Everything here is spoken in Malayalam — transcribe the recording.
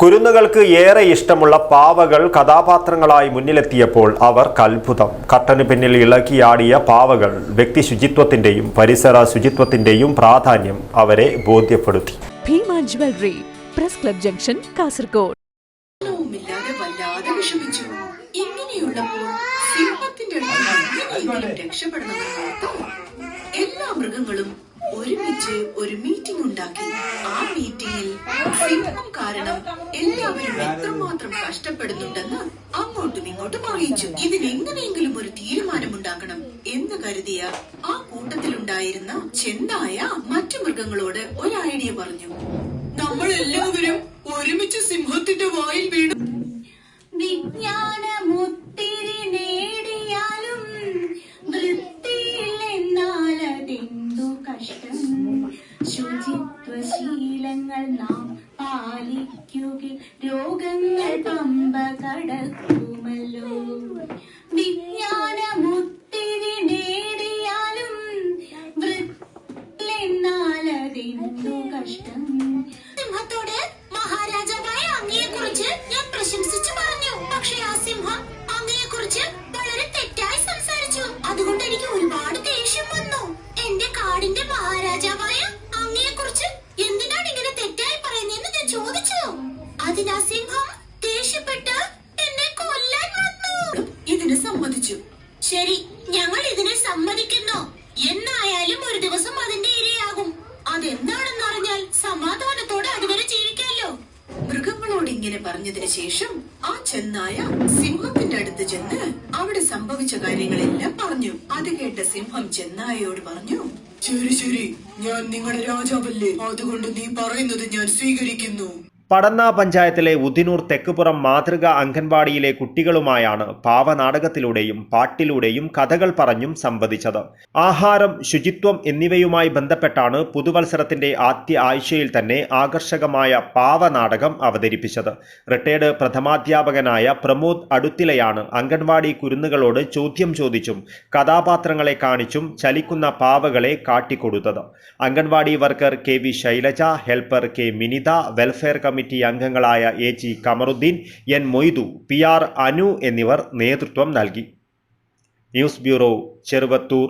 കുരുന്നുകൾക്ക് ഏറെ ഇഷ്ടമുള്ള പാവകൾ കഥാപാത്രങ്ങളായി മുന്നിലെത്തിയപ്പോൾ അവർ കൽഭുതം. കട്ടന് പിന്നിൽ ഇളക്കിയാടിയ പാവകൾ വ്യക്തി ശുചിത്വത്തിന്റെയും പരിസര ശുചിത്വത്തിന്റെയും പ്രാധാന്യം അവരെ ബോധ്യപ്പെടുത്തി. Bhima jewellery press club junction Kasaragod. എല്ലാ മൃഗങ്ങളും ഒരുമിച്ച് ഒരു മീറ്റിംഗ് ഉണ്ടാക്കി. ആ മീറ്റിംഗിൽ സിംഹം കാരണം എല്ലാവരും എത്രമാത്രം കഷ്ടപ്പെടുന്നുണ്ടെന്ന് അങ്ങോട്ടും ഇങ്ങോട്ടും അറിയിച്ചു. ഇതിനെങ്ങനെയെങ്കിലും ഒരു തീരുമാനമുണ്ടാക്കണം എന്ന് കരുതിയ ആ കൂട്ടത്തിലുണ്ടായിരുന്ന ചെന്നായ മറ്റു മൃഗങ്ങളോട് ഒരു ഐഡിയ പറഞ്ഞു. നമ്മൾ എല്ലാവരും കഷ്ടം. ശുചിത്വശീലങ്ങൾ നാം പാലിക്കുക രോഗങ്ങൾ പമ്പ കടക്കുമല്ലോ. വിജ്ഞാനമുത്തിരി നേടിയാലും വൃത്തിയില്ലെന്നാൽ അതെന്തു കഷ്ടം. സിംഹത്തോട് എന്റെ കാടിന്റെ മഹാരാജാവായ അങ്ങയെ കുറിച്ച് എന്തിനാണ് ഇങ്ങനെ തെറ്റായി പറയുന്നതെന്ന് ഞാൻ ചോദിച്ചു. അതിനാ സിംഹം ദേഷ്യപ്പെട്ട് എന്നെ കൊല്ലാൻ വന്നു. ഇതിന് സമ്മതിച്ചു. ശരി ഞങ്ങൾ ഇതിനെ സമ്മതിക്കുന്നു. എന്നായാലും ഒരു ദിവസം അതിന്റെ ഇരയാകും. അതെന്താണെന്ന് അറിഞ്ഞാൽ സമാധാനത്തോടെ അതുവരെ ജീവിക്കാലോ. മൃഗങ്ങളോട് ഇങ്ങനെ പറഞ്ഞതിന് ശേഷം ആ ചെന്നായ സിംഹത്തിന്റെ അടുത്ത് ചെന്ന് അവിടെ സംഭവിച്ച കാര്യങ്ങളെല്ലാം പറഞ്ഞു. അത് കേട്ട സിംഹം ചെന്നായയോട് പറഞ്ഞു ശരി ശരി. ഞാൻ നിങ്ങളുടെ രാജാവല്ലേ? അതുകൊണ്ട് നീ പറയുന്നത് ഞാൻ സ്വീകരിക്കുന്നു. പടന്ന പഞ്ചായത്തിലെ ഉദിനൂർ തെക്കുപുറം മാതൃക അംഗൻവാടിയിലെ കുട്ടികളുമായാണ് പാവനാടകത്തിലൂടെയും പാട്ടിലൂടെയും കഥകൾ പറഞ്ഞും സംവദിച്ചത്. ആഹാരം ശുചിത്വം എന്നിവയുമായി ബന്ധപ്പെട്ടാണ് പുതുവത്സരത്തിന്റെ ആദ്യ ആഴ്ചയിൽ തന്നെ ആകർഷകമായ പാവനാടകം അവതരിപ്പിച്ചത്. റിട്ടയർഡ് പ്രഥമാധ്യാപകനായ പ്രമോദ് അടുത്തിലയാണ് അംഗൻവാടി കുരുന്നുകളോട് ചോദ്യം ചോദിച്ചും കഥാപാത്രങ്ങളെ കാണിച്ചും ചലിക്കുന്ന പാവകളെ കാട്ടിക്കൊടുത്തത്. Anganwadi worker K V Shailaja helper K Minitha welfare committee അംഗങ്ങളായ A G Kamaruddin N Moidu P R Anu എന്നിവർ നേതൃത്വം നൽകി. News bureau Cheruvathur.